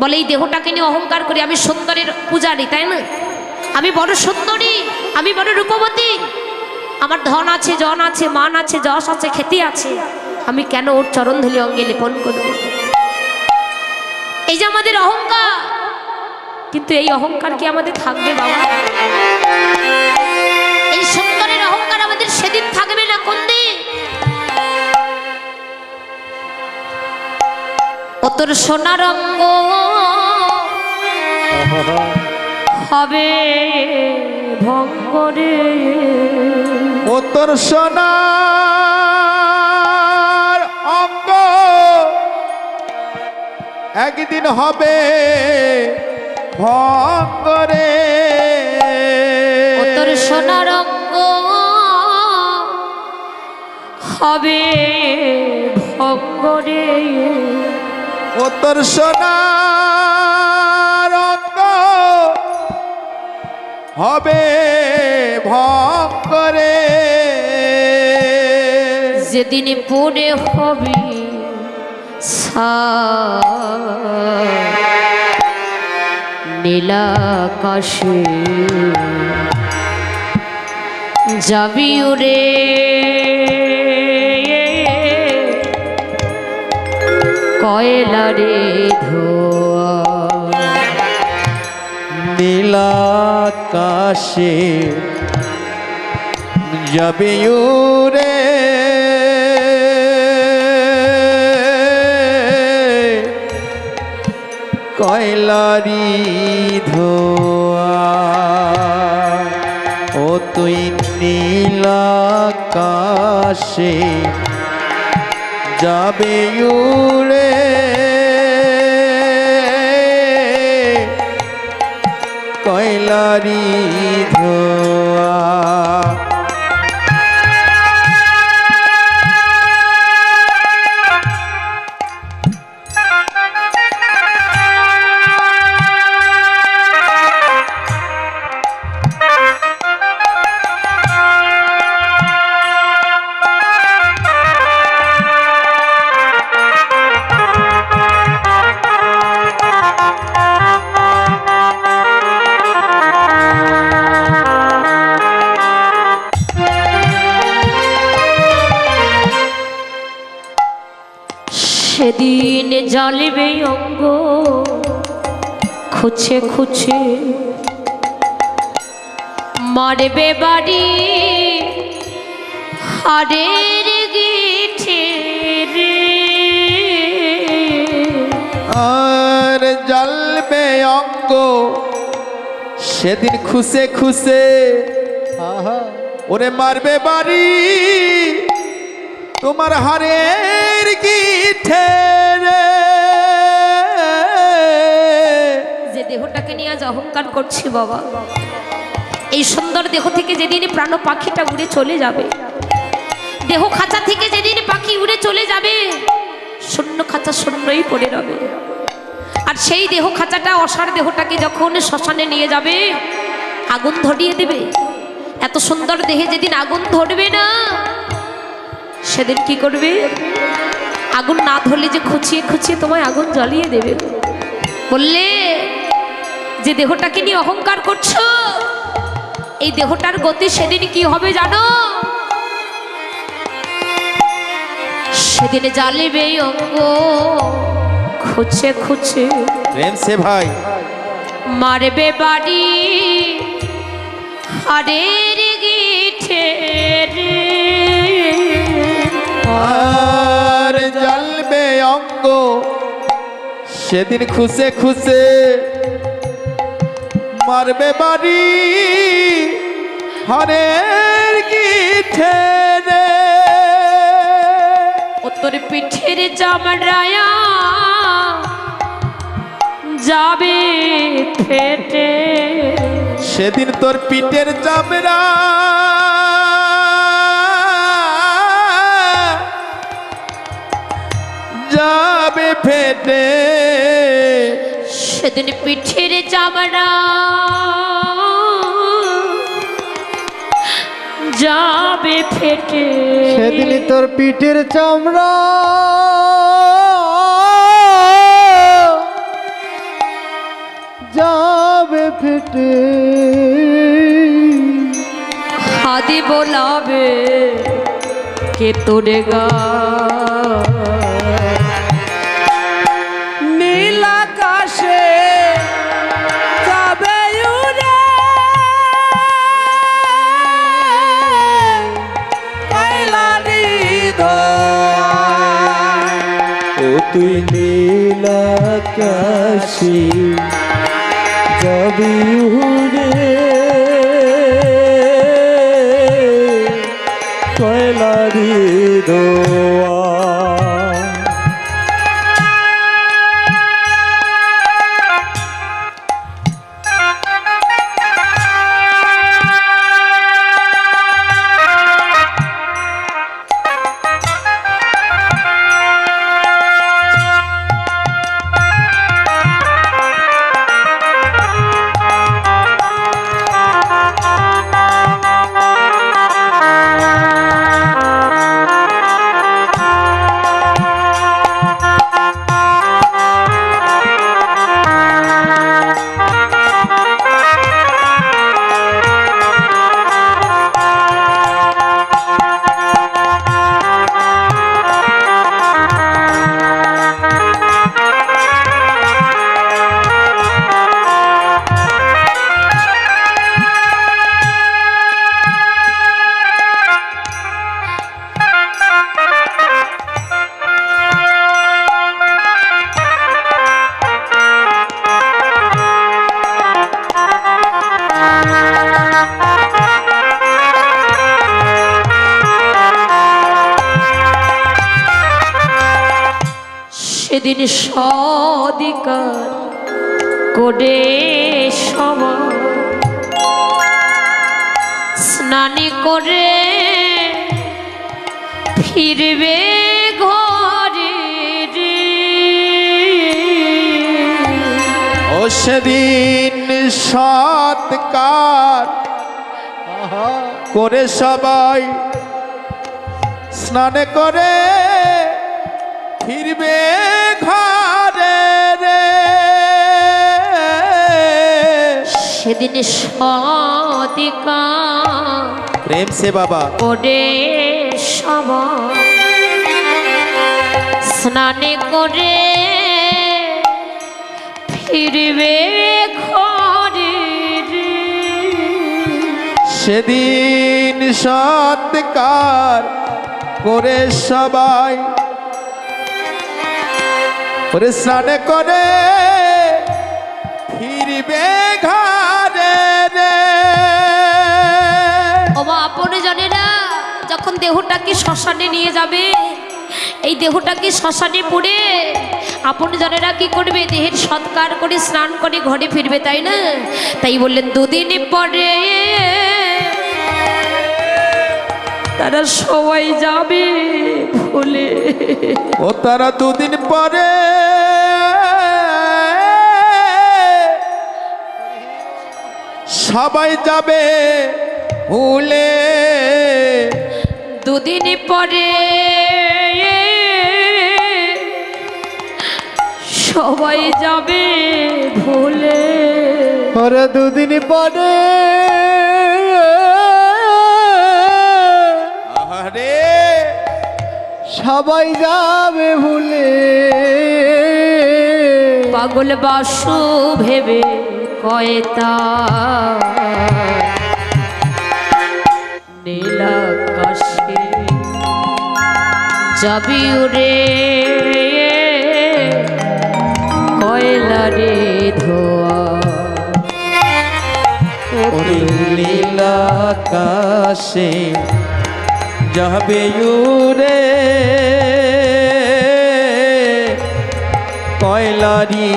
বলে, এই দেহটাকে নিয়ে অহংকার করি, আমি সুন্দরের পূজারি, তাই না? আমি বড় সুন্দরী, আমি বড় রূপবতী। আমার ধন আছে, জন আছে, মান আছে, যশ আছে, খ্যাতি আছে। আমি কেন ওর চরণ ধুলি অঙ্গে লেপন করব? এই যে আমাদের অহংকার, কিন্তু এই অহংকার কি আমাদের থাকবে বাবা? এই সুন্দরের অহংকার আমাদের সেদিন থাকবে না, কোন দিন? ও তোর সোনার অঙ্গ হবে ভঙ্গরে। ও তোর সোনার অঙ্গ একদিন হবে ভঙ্গরে। তোর সোনার অঙ্গ হবে ভঙ্গরে। ও তোর সোনার হবে ভঙ্গরে যেদিন পড়ে হবে নীলাকাশে যাবি কয়লা রে ধোয়া নীলাকাশে যাবে কয়লারি ধোয়া ও তুই নীলাকাশে যাবে উড়ে কয়লারি ধোয়া। সেদিন অঙ্গ। খুছে খুছে মারবে বাড়ি। হারের গিঠে আর জ্বলবে অঙ্গ। সেদিন খুশে খুশে ওরে মারবে বাড়ি। তোমার হারের গিঠে অহংকার করছি বাবা। এই সুন্দর দেহ থেকে যেদিন প্রাণ পাখিটা উড়ে চলে যাবে, দেহ খাঁচা থেকে যেদিন পাখি উড়ে চলে যাবে, শূন্য খাঁচা শূন্যই পড়ে রবে। আর সেই দেহ খাঁচাটা, অসার দেহটাকে যখন শ্মশানে নিয়ে যাবে, আগুন ধরিয়ে দেবে। এত সুন্দর দেহে যেদিন আগুন ধরবে না, সেদিন কি করবে? আগুন না ধরলে যে খুঁচিয়ে খুঁচিয়ে তোমায় আগুন জ্বালিয়ে দেবে। বললে যে দেহটাকে নিয়ে অহংকার করছ এই দেহটার গতি সেদিন কি হবে জানো? সেদিন জ্বালিবে অঙ্গ খুঁচে প্রেম সে ভাই। মারবে বাড়ি হারের গিঠে আর জ্বলবে অঙ্গ সেদিন খুশে খুশে মারবে বাড়ি হরের গিঠে রে। ও তোর পিঠের চামড়ায়া যাবে ফেটে। সেদিন তোর পিঠের চামড়া। যাবে ফেটে। সেদিন পিঠের চামড়া। যাবে ফেটে। সেদিনই তোর পিঠের চামড়া। যাবে ফেটে। হাদি বোলাবে কে তোরে গা। তুই নীলাকাশি যাবি উড়ে সেদিন সদিকার করে সবার স্নানি করে ফিরবে ঘরে সেদিন সৎকার করে সবাই স্নানে করে ফিরবে সেদিন সদিকার প্রেম সে বাবা। করে সব। স্নানে করে ফিরবে সেদিন সৎকার করে সবাই করে স্নানে করে দেহটাকে শ্মশানে নিয়ে যাবে? এই দেহটাকে শ্মশানে পড়ে? আপনি জানেরা কি করবে? দেহের সৎকার করে, স্নান করে ঘরে ফিরবে, তাই না? তাই বললেন, দুদিন পরে তারা সবাই যাবে ভুলে ও তারা দুদিন পরে সবাই যাবে ভুলে দুদিন পরে সবাই যাবে ভুলে। ওরে দুদিন পরে। আরে সবাই যাবে ভুলে। পাগল বাসু ভেবে কয়তা? যাবি উড়ে কয়লারে ধোয়া। নীলাকাশে যাবে ইউরে কয়লারি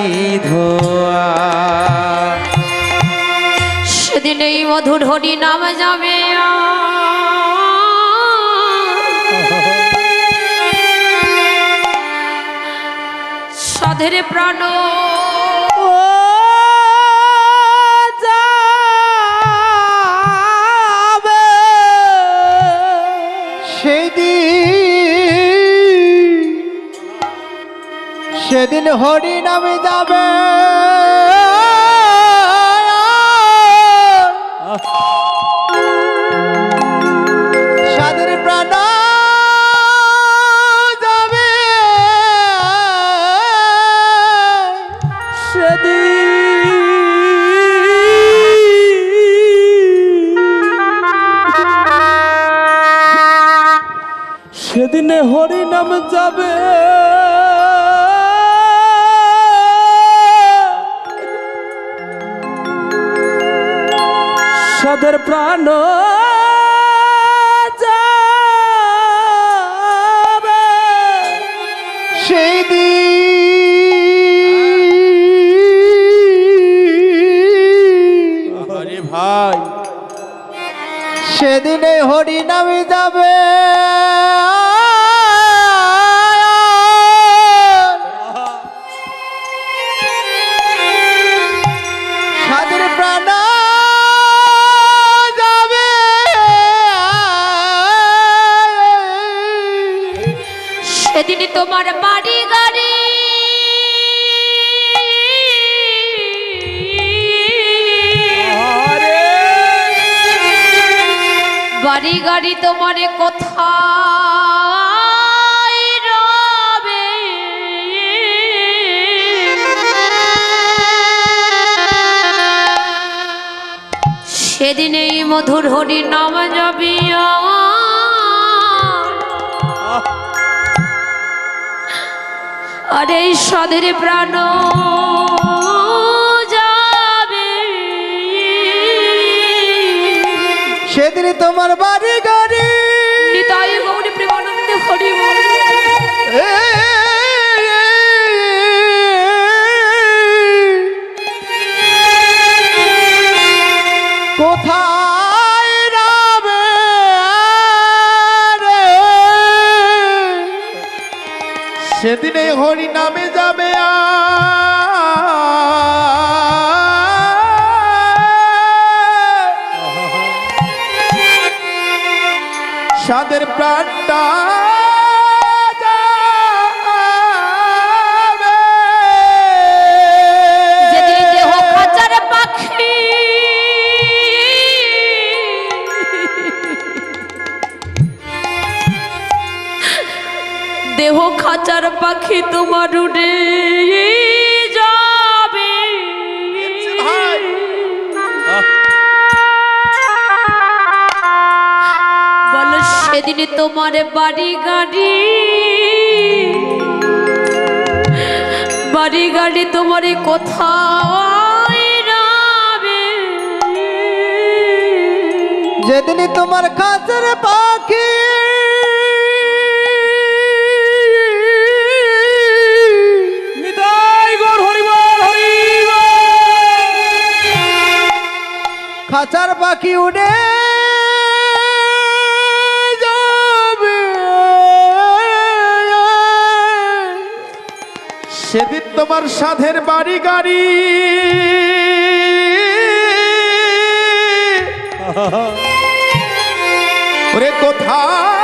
ধোয়া। সেদিন এই মধুর হরি নাম যাবে সাধের প্রাণ। সেদিন হরি নামে যাবে। হরি নাম যাবে। সাদের প্রাণ যাবে। সেই দিন। ভাই। সেদিনে হরি নামে যাবে। গাড়ি তোমার রবে? সেদিন এই মধুর হরি নাম যাবিয়া আর সাধের প্রাণ। সেদিন তোমার বাড়ি গাড়ি নিতাই গৌরী প্রেমানন্দে হরি বল। কোথায় যাবে সেদিনে হরি সাদের প্রাণটা দেহ খাঁচার পাখি। তোমার উড়ে সেদিন তোমার বাড়ি গাড়ি। বাড়ি গাড়ি তোমার কোথায় যাবে যেদিন তোমার কাছের পাখি খাঁচার পাখি উড়ে সেদিন তোমার সাধের বাড়ি গাড়ি। ওরে কোথায়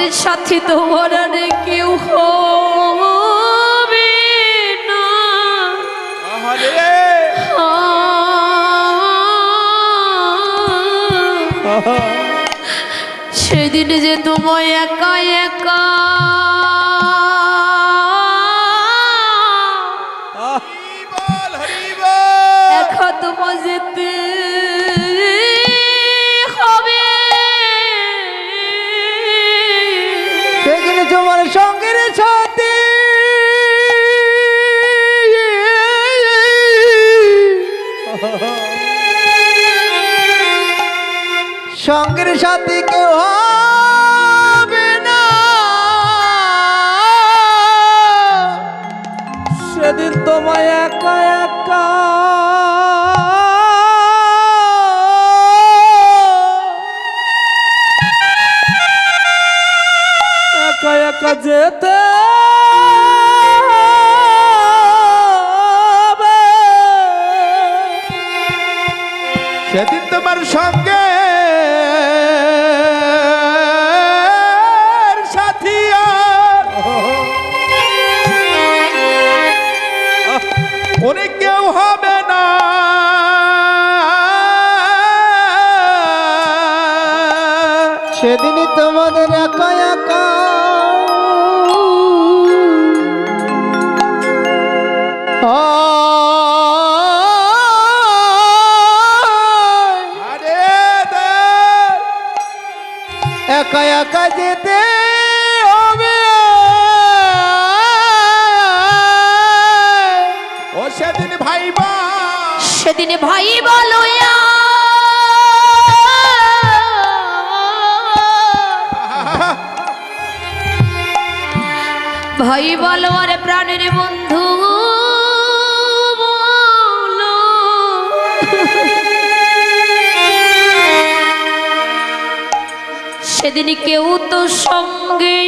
সঙ্গের সাথী তোমার আর কেউ হবে না। সেদিন যে তোমায় একা একা সঙ্গের সাথে কেউ হবে না। সেদিন তোমায় একা একা একা একা যেতে সেদিন তোমার সঙ্গে সেদিনই তোমাদের একা একা। একা একা যেতে হবে। ও সেদিন ভাইবা। সেদিনে ভাই ভাই বলো আরে প্রাণের বন্ধু। সেদিন কেউ তো সঙ্গে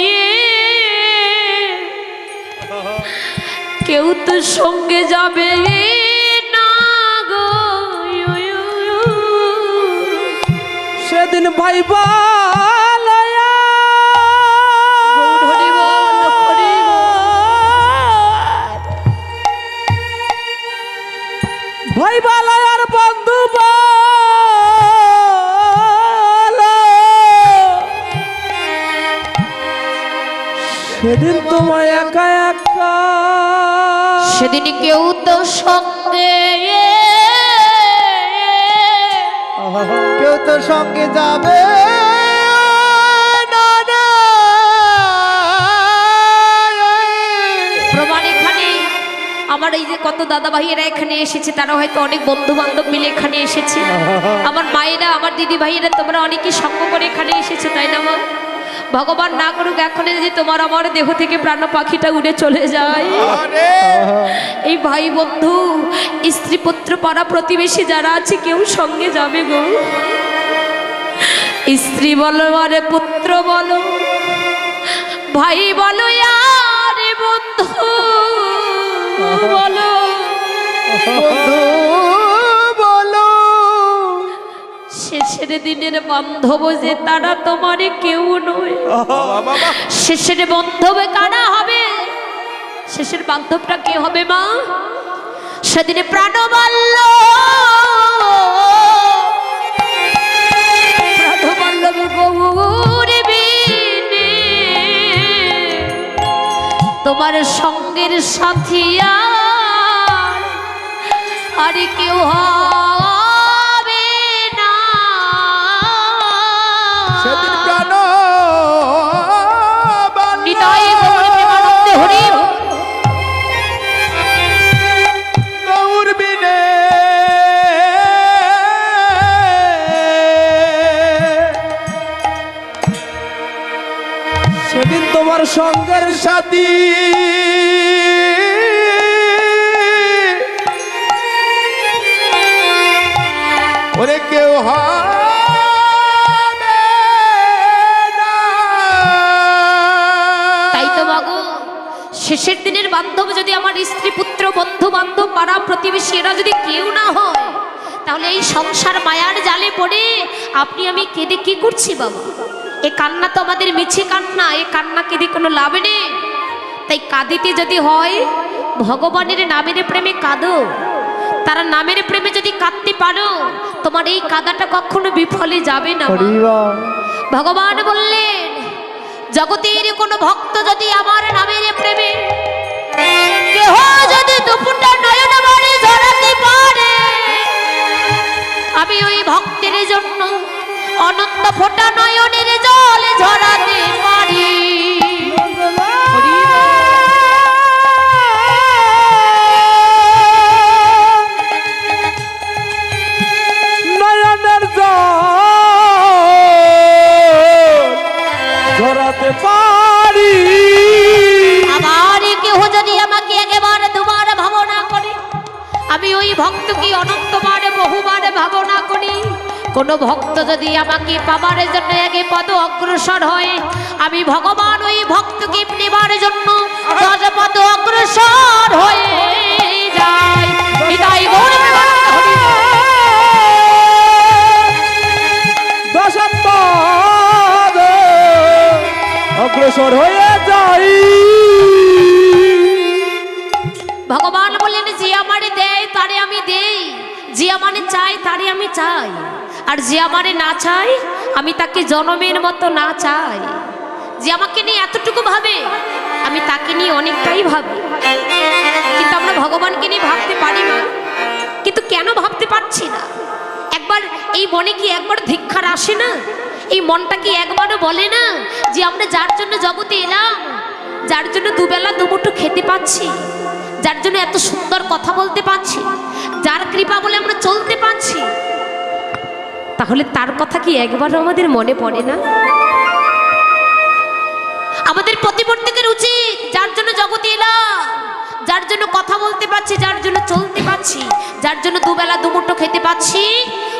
কেউ তো সঙ্গে যাবে না গো সেদিন ভাই সেদিন তোমায় একা একা। সেদিন কেউ তো সঙ্গে কেউ তো সঙ্গে যাবে? আমার এই যে কত দাদা ভাইয়েরা এখানে এসেছে তারা হয়তো অনেক বন্ধু বান্ধব মিলে এখানে এসেছে। আমার মায়েরা আমার দিদি ভাইয়েরা তোমরা অনেকেই সঙ্গ করে এখানে এসেছ তাই না মা? ভগবান না করুক এখন যদি তোমার আমার দেহ থেকে প্রাণ পাখিটা উড়ে চলে যায়। এই ভাই বন্ধু স্ত্রী পুত্র পাড়া প্রতিবেশী যারা আছে কেউ সঙ্গে যাবে গো। স্ত্রী বলো আরে পুত্র বলো ভাই বলো আরে বন্ধু বলো। বন্ধু শেষের দিনের বান্ধব যে তারা তোমারে কেউ নয়। শেষের বান্ধবে কারা হবে? শেষের বান্ধবটা কে হবে মা? সেদিনে প্রাণবল্ল প্রাণবল্লভ গৌর তোমার সঙ্গের সাথিয়া আর কেউ হবে সাথী। ওরে কেউ তো বাবু, শেষের দিনের বান্ধব যদি আমার স্ত্রী, পুত্র, বন্ধু, বান্ধব, পাড়া প্রতিবেশী, এরা যদি কেউ না হয়, তাহলে এই সংসার মায়ার জালে পড়ে আপনি আমি কেঁদে কি করছি বাবা? এ কান্না তো আমাদের মিছে কান্না এ কান্না কেঁদে কোনো লাভ নেই। তাই কাঁদিতে যদি হয় ভগবানের নামের প্রেমে কাঁদো। তারা নামের প্রেমে যদি কাঁদতে পারো তোমার এই কাদাটা কখনো বিফলে যাবে না ভগবান বললেন জগতের কোন ভক্ত যদি আমার নামের প্রেমে কেহ যদি দুপুরটা নয়ন ঝরাতে পারে আমি ওই ভক্তের জন্য অনন্ত ফোটা নয়নের আমি কি অনন্তবারে বহুবারে ভাবনা করি? কোন ভক্ত যদি আমাকে পাবার জন্য আগে পদ অগ্রসর হয়, আমি ভগবান ওই ভক্তকে নেবার জন্য পদ অগ্রসর হয়ে আর যে আমারে না চাই আমি তাকে জনমের মতো না চাই। যে আমাকে নিয়ে এতটুকু ভাবে, আমি তাকে নিয়ে অনেকটাই ভাবি। কিন্তু আমরা ভগবানকে নিয়ে ভাবতে পারি না। কিন্তু কেন ভাবতে পারছি না? একবার এই মনে কি একবার ধিক্ষার আসে না? এই মনটা কি একবারও বলে না যে আমরা যার জন্য জগতে এলাম, যার জন্য দুবেলা দুমুঠো খেতে পাচ্ছি, যার জন্য এত সুন্দর কথা বলতে পারছি যার কৃপা বলে তাহলে তার কথা কি একবারও আমাদের মনে পড়ে না? আমাদের প্রতিবর্তকের উচিত যার জন্য জগতে এলাম, যার জন্য কথা বলতে পারছি, যার জন্য চলতে পারছি, যার জন্য দুবেলা দুমুঠো খেতে পাচ্ছি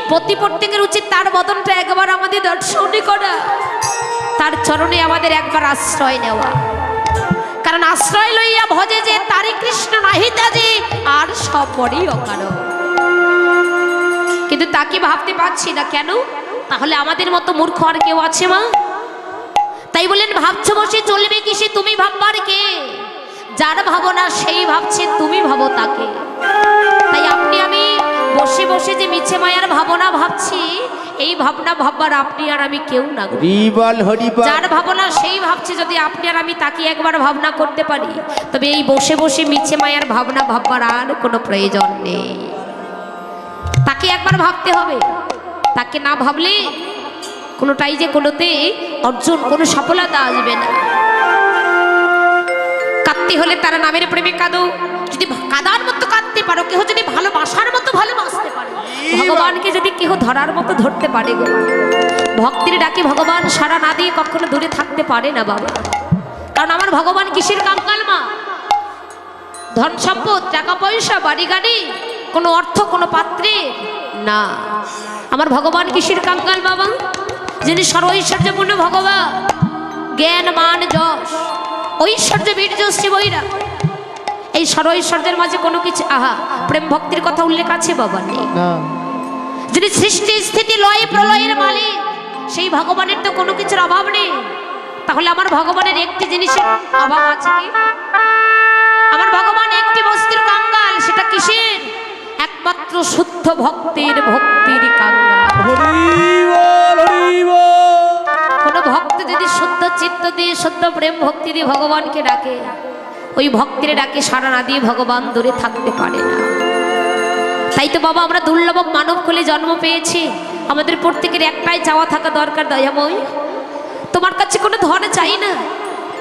প্রতি প্রত্যেকের উচিত তার বদনটা একবার আমাদের দর্শনই করা। তার চরণে আমাদের একবার আশ্রয় নেওয়া। কারণ আশ্রয় লইয়া ভজে যে তারি কৃষ্ণ নাহিতা যে আর সব অকারণ কিন্তু তাকে ভাবতে পারছি না কেন? তাহলে আমাদের মতো মূর্খ আর কেউ আছে মা? তাই বলেন ভাবছ বসে চলবে কি সে তুমি ভাববার কে? যার ভাবনা সেই ভাবছে তুমি ভাবো তাকে। তাই আপনি আমি বসে বসে যে মিছে মায়ার ভাবনা ভাবছি এই ভাবনা ভাববার আপনি আর আমি কেউ না যার ভাবনা সেই ভাবছে যদি আপনি আর আমি তাকে একবার ভাবনা করতে পারি তবে এই বসে বসে মিছে মায়ার ভাবনা ভাববার আর কোনো প্রয়োজন নেই। তাকে একবার ভাবতে হবে। তাকে না ভাবলে কোনোটাই যে কোনোতে অর্জন, কোনো সফলতা আসবে না। কাঁদতে হলে তারা নামের প্রেমে কাঁদো। যদি কাদার মতো কাঁদতে পারো, কেহ যদি ভালোবাসার মতো ভালোবাসতে পারে? ভগবানকে যদি কেহ ধরার মতো ধরতে পারে গো ভক্তির ডাকে ভগবান সারা না দিয়ে কখনো দূরে থাকতে পারে না বাবা। কারণ আমার ভগবান কিসের কাঙ্গাল মা? ধন সম্পদ টাকা পয়সা বাড়ি গাড়ি কোনো অর্থ কোনো পাত্রে? না। আমার ভগবান কিসের কাঙ্কাল বাবা যিনি সর্বৈশ্বর্যপূর্ণ ভগবান জ্ঞান মান যশ ঐশ্বর্য বীর্য শিবইরা এই সর্বৈশ্বর্যের মাঝে কোনো কিছু আহা প্রেম ভক্তির কথা উল্লেখ আছে বাবা? নেই। যিনি সৃষ্টি স্থিতি লয় প্রলয়ের মালিক সেই ভগবানের তো কোনো কিছুর অভাব নেই। তাহলে আমার ভগবানের একটি জিনিসের অভাব আছে কি? আমার ভগবান একটি বস্তুর কাঙ্গাল সেটা কিসের? একমাত্র শুদ্ধ ভক্তির ভক্তির কোনো ভক্ত যদি শুদ্ধ চিত্ত দিয়ে শুদ্ধ প্রেম ভক্তি দিয়ে ভগবানকে ডাকে ওই ভক্তির ডাকে সারা না দিয়ে ভগবান দূরে থাকতে পারে না। তাই তো বাবা আমরা দুর্লভ মানব কুলে জন্ম পেয়েছি। আমাদের প্রত্যেকের একটাই চাওয়া থাকা দরকার দয়াময়। তোমার কাছে কোনো ধন চাই না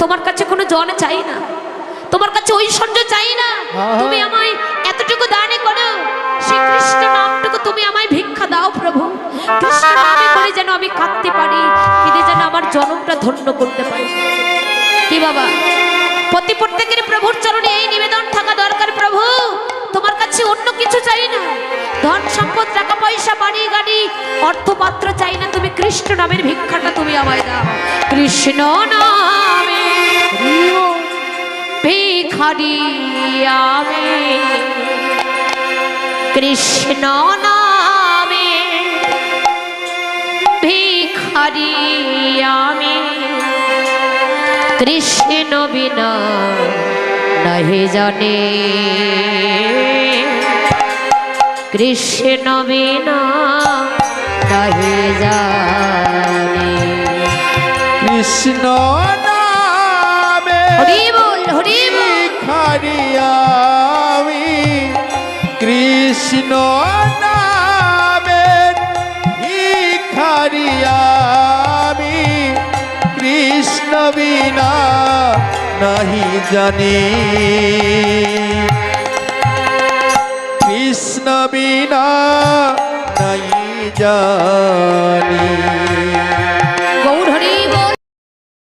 তোমার কাছে কোনো জন চাই না। তোমার কাছে ঐশ্বর্য চাই না। তুমি আমায় এতটুকু দানে করো সেই কৃষ্ণ নামটুকু তুমি আমায় ভিক্ষা দাও প্রভু। কৃষ্ণ নামে করে যেন আমি কাঁদতে পারি কেঁদে যেন আমার জনমটা ধন্য করতে পারি। কি বাবা? প্রতি প্রত্যেকের প্রভুর চরণে এই নিবেদন থাকা দরকার প্রভু। তোমার কাছে অন্য কিছু চাই না। ধন সম্পদ টাকা পয়সা বাড়ি গাড়ি অর্থপাত্র চাই না। তুমি কৃষ্ণ নামের ভিক্ষাটা তুমি আমায় দাও। কৃষ্ণ নামে। ভিখারি আমি। কৃষ্ণ নামে ভিখারি আমি। কৃষ্ণ বিনা নহে জানে। কৃষ্ণ বিনা নহে জানে। কৃষ্ণ নামে হরি বল হরি বল ভিখারিয়ামি কৃষ্ণ নামে ভিখারিয়ামি কৃষ্ণ বিনা নাহি জানি। কৃষ্ণ বিনা নাহি জানি।